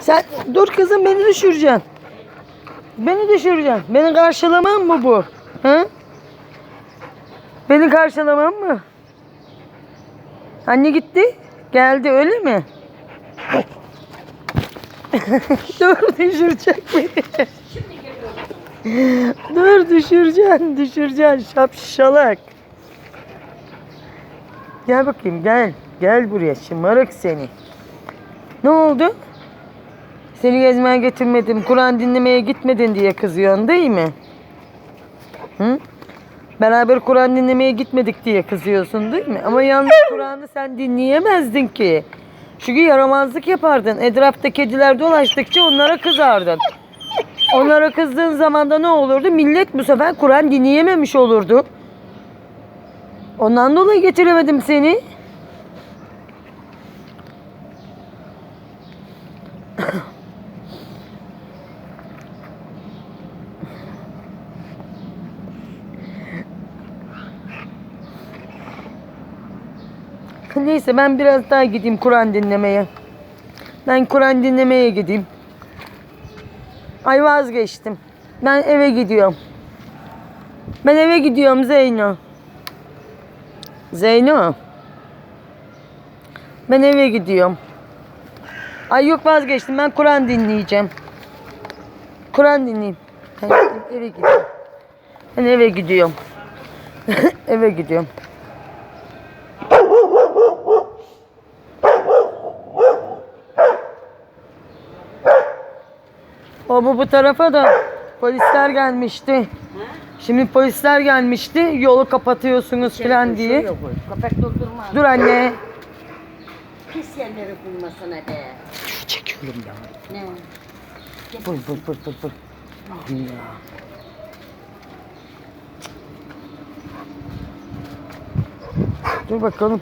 Sen dur kızım beni düşüreceksin. Beni düşüreceksin. Beni karşılamam mı bu? Hı? Beni karşılamam mı? Anne gitti. Geldi öyle mi? dur düşürecek beni. dur düşüreceksin düşüreceksin şapşalak. Gel bakayım gel. Gel buraya şımarık seni. Ne oldu? Seni gezmeye getirmedim, Kur'an dinlemeye gitmedin diye kızıyorsun değil mi? Hı? Beraber Kur'an dinlemeye gitmedik diye kızıyorsun değil mi? Ama yalnız Kur'an'ı sen dinleyemezdin ki. Çünkü yaramazlık yapardın. Etrafta kediler dolaştıkça onlara kızardın. Onlara kızdığın zaman da ne olurdu? Millet bu sefer Kur'an dinleyememiş olurdu. Ondan dolayı getiremedim seni. Neyse ben biraz daha gideyim Kur'an dinlemeye. Ben Kur'an dinlemeye gideyim. Ay vazgeçtim. Ben eve gidiyorum. Ben eve gidiyorum Zeyno. Zeyno. Ben eve gidiyorum. Ay yok vazgeçtim. Ben Kur'an dinleyeceğim. Kur'an dinleyeyim. Ben eve gidiyorum. Ben eve gidiyorum. eve gidiyorum. O bu bu tarafa da polisler gelmişti. Şimdi polisler gelmişti. Yolu kapatıyorsunuz falan diye. Köpek durdurmaz. Dur anne. Pis yerleri bulmasına be. Çekiyorum ya. Ne? Bur bur bur bur. Ya. Dur bakalım.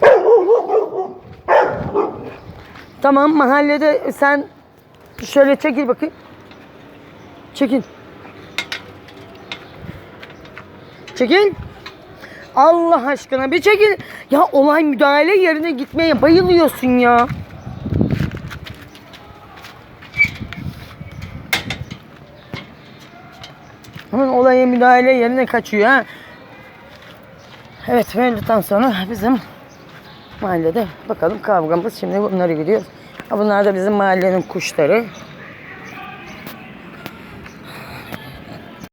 Tamam mahallede sen şöyle çekil bakayım. Çekil. Çekil. Allah aşkına bir çekil. Ya olay müdahale yerine gitmeye bayılıyorsun ya. Hemen olaya müdahale yerine kaçıyor ha. Evet Mevlüt'ten sonra bizim mahallede bakalım kavgamız şimdi bunları gidiyoruz. Bunlar da bizim mahallenin kuşları.